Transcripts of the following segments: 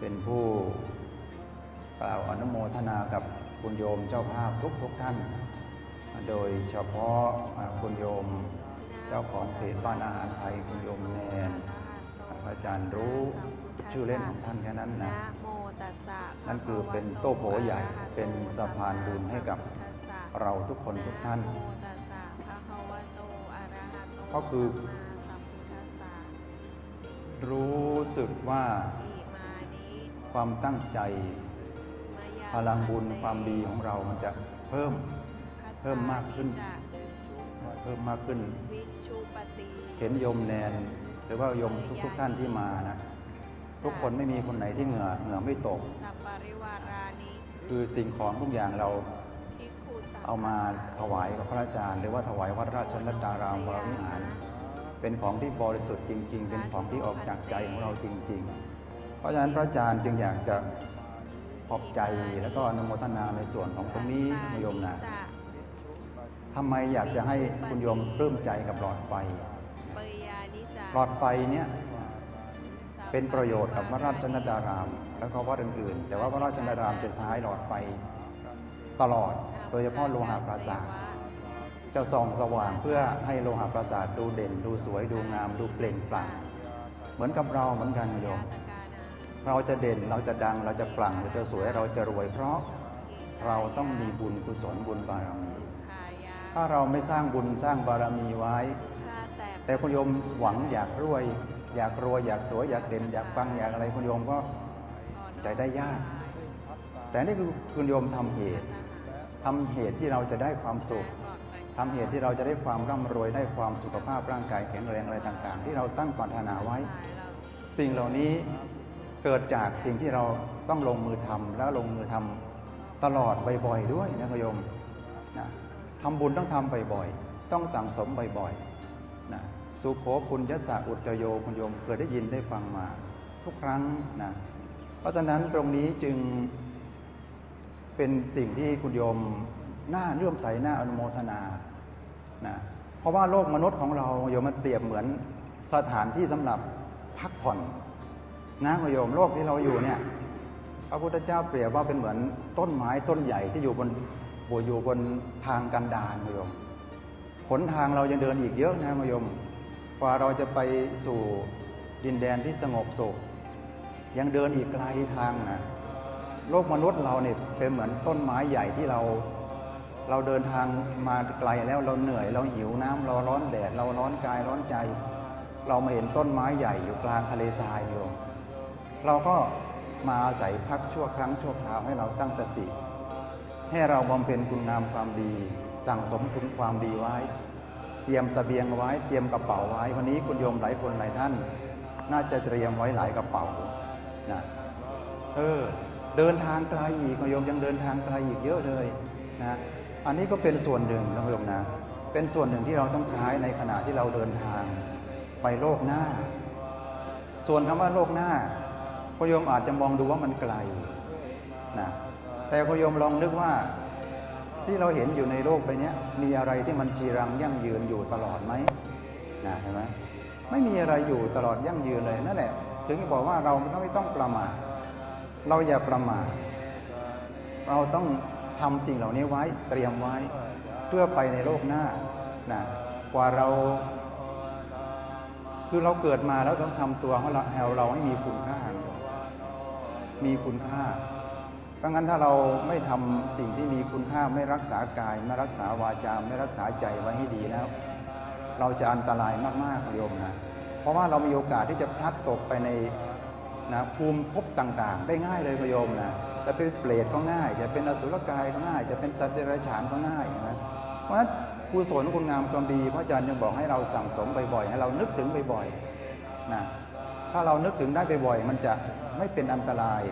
เป็นผู้กล่าวอนุโมทนากับคุณโยมเจ้าภาพทุกทุกๆท่าน โดยเฉพาะอ่าคุณโยมเจ้าของเพจบ้านอาหารไทยคุณโยมแนนพระอาจารย์รู้ชื่อเล่นของท่านแค่นั้นนะโมตัสสะนั่นคือเป็นโต้โผใหญ่เป็นสะพานบุญให้กับเราทุกคนทุกท่านโมตัสสะภะคะวะโตอะระหะโตก็คือสัมมาสัมพุทธัสสะรู้สึกว่าอิมานิ ความตั้งใจมายาพลังบุญความดีของเรามันจะเพิ่มพัตตเพิ่มมากขึ้นจะเพิ่มมากขึ้นวิชุปติเห็นโยมแนนหรือว่าโยมทุกๆท่านที่มานะ ทุกคนไม่มีคนไหนที่เหงื่อเหงื่อไม่ตกสัปปริวารานิคือสิ่งของทุกอย่างเราทิกขุสัพพะเอามาถวายกับพระอาจารย์ หรือว่าถวายวัดราชนัดดารามวรวิหาร เป็นของที่บริสุทธิ์จริง ๆ เป็นของที่ออกจากใจของเราจริง ๆ เพราะฉะนั้นพระอาจารย์จึงอยากจะขอบใจแล้วก็อนุโมทนาในส่วนของตรงนี้โยมนะจะทำไมอยากจะให้คุณโยมปลื้มใจกับหลอดไฟเปยานิจาหลอดไฟเนี้ยเป็นประโยชน์กับวัดราชนัดดาราม แล้วก็วัดอื่นๆ แต่ว่าวัดราชนัดดารามจะใช้หลอดไฟตลอด โดยเฉพาะโลหะปราสาทจะส่องสว่างเพื่อให้โลหะปราสาทดูเด่น ดูสวยดูงาม ดูเปล่งปลั่งเหมือนกับเราเหมือนกันโยม เราจะเด่นเราจะดังเราจะปลั่งเราจะสวยเราจะรวย เพราะเราต้องมีบุญกุศลบุญบารมีถ้าเราไม่สร้างบุญสร้างบารมีไว้ แต่คุณโยมหวังอยากรวย อยากรวยอยากสวยอยากเด่นอยากปังอยากอะไรคุณโยมก็ใจได้ยาก แต่นี่คือคุณโยมทำเหตุทำเหตุที่เราจะได้ความสุขทำเหตุที่เราจะได้ความร่ำรวยได้ความสุขภาพร่างกายแข็งแรงอะไรต่าง ๆ ที่เราตั้งปรารถนาไว้ สิ่งเหล่านี้ เกิดจากสิ่งที่เราต้องลงมือทำแล้วลงมือทำตลอดบ่อยๆด้วยนะคุณโยมนะทำบุญต้องทำบ่อยๆต้องสั่งสมบ่อยๆนะสุโขปุญญสะอุตโยคุณโยมเคยได้ยินได้ฟังมาทุกครั้งนะเพราะฉะนั้นตรงนี้จึงเป็นสิ่งที่คุณโยมน่าเลื่อมใสน่าอนุโมทนานะเพราะว่าโลกมนุษย์ของเราโยมมันเปรียบเหมือนสถานที่สำหรับพักผ่อน นะโยมโลกที่เราอยู่เนี่ยพระพุทธเจ้าเปรียบว่าเป็นเหมือนต้นไม้ต้นใหญ่ที่อยู่บนบอยู่บนทางกันดารโยมหนทางเรายังเดินอีกเยอะนะโยมกว่าเราจะไปสู่ดินแดนที่สงบสุข ยังเดินอีกไกลทางนะโลกมนุษย์เราเนี่ยเป็นเหมือนต้นไม้ใหญ่ที่เรา เราเดินทางมาไกลแล้วเราเหนื่อย เราหิวน้ำเราร้อนแดดเราร้อนกายร้อนใจ เรามาเห็นต้นไม้ใหญ่อยู่กลางทะเลทรายโยม เราก็มาอาศัยพักชั่วครั้งชั่วคราวให้เราตั้งสติ ให้เราบำเพ็ญคุณงามความดี สั่งสมคุณความดีไว้ เตรียมเสบียงไว้ เตรียมกระเป๋าไว้ วันนี้คุณโยมหลายคนหลายท่าน น่าจะเตรียมไว้หลายกระเป๋านะเออเดินทางไกลอีกคุณโยมยังเดินทางไกลอีกเยอะเลยนะอันนี้ก็เป็นส่วนหนึ่งนะคุณโยมนะเป็นส่วนหนึ่งที่เราต้องใช้ในขณะที่เราเดินทางไปโลกหน้า ส่วนคำว่าโลกหน้า คุณโยมอาจจะมองดูว่ามันไกลนะแต่คุณโยมลองนึกว่าที่เราเห็นอยู่ในโลกใบเนี้ยมีอะไรที่มันจีรังยั่งยืนอยู่ตลอดไหมนะเห็นไหมไม่มีอะไรอยู่ตลอดยั่งยืนเลยนั่นแหละ ถึงบอกว่าเราไม่ต้องประมาทเราอย่าประมาทเราต้องทำสิ่งเหล่านี้ไว้เตรียมไว้เพื่อไปในโลกหน้านะกว่าเรา คือเราเกิดมาแล้วต้องทำตัวให้เราให้เราให้มีคุณค่า มีคุณค่า เพราะงั้นถ้าเราไม่ทำสิ่งที่มีคุณค่าไม่รักษากาย ไม่รักษาวาจาไม่รักษาใจไว้ให้ดีแล้ว เราจะอันตรายมากๆโยมนะเพราะว่าเรามีโอกาสที่จะพลัดตกไปในนะภูมิภพต่างๆ ได้ง่ายเลยโยมนะจะเป็นเปรตก็ง่าย จะเป็นอสุรกายก็ง่าย จะเป็นสัตว์เดรัจฉานก็ง่ายนะเพราะฉะนั้นกุศลคุณงามความดีพระอาจารย์ยังบอกให้เราสั่งสมบ่อยๆให้เรานึกถึงบ่อยๆนะ ถ้าเรานึกถึงได้บ่อยๆมันจะไม่เป็นอันตราย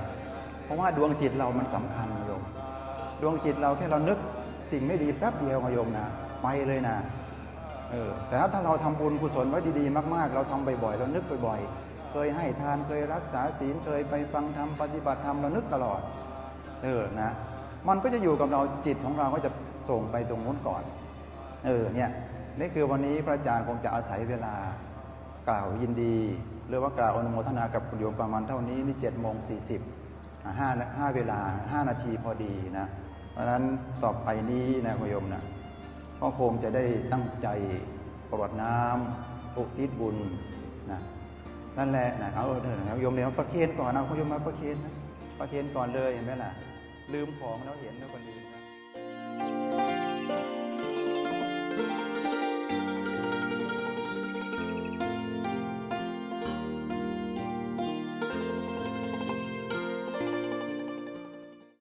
เพราะว่าดวงจิตเรามันสำคัญโยม ดวงจิตเราแค่เรานึกสิ่งไม่ดีแป๊บเดียวโยมนะไปเลยนะเออแต่ถ้าเราทำบุญกุศลไว้ดีๆมากๆ เราทำบ่อยๆเรานึกบ่อยๆ เคยให้ทานเคยรักษาศีลเคยไปฟังธรรมปฏิบัติธรรมเรานึกตลอด เออนะ มันก็จะอยู่กับเราจิตของเราก็จะส่งไปตรงนู้นก่อน เออเนี่ยนี่คือวันนี้พระอาจารย์คงจะอาศัยเวลา กล่าวยินดี หรือว่ากล่าวอนุโมทนากับคุณโยมประมาณเท่านี้นี่เจ็ดโมงสี่สิบห้าห้าเวลาห้านาทีพอดีนะ เพราะฉะนั้นต่อไปนี้นะคุณโยมนะก็คงจะได้ตั้งใจกรวดน้ำอุทิศบุญนะนั่นแหละนะเอาเถอะนะโยมเดี๋ยวประเคนก่อนนะคุณโยมมาประเคนนะประเคนก่อนเลยเห็นไหมล่ะ ลืมของแล้วเห็นแล้วคนดี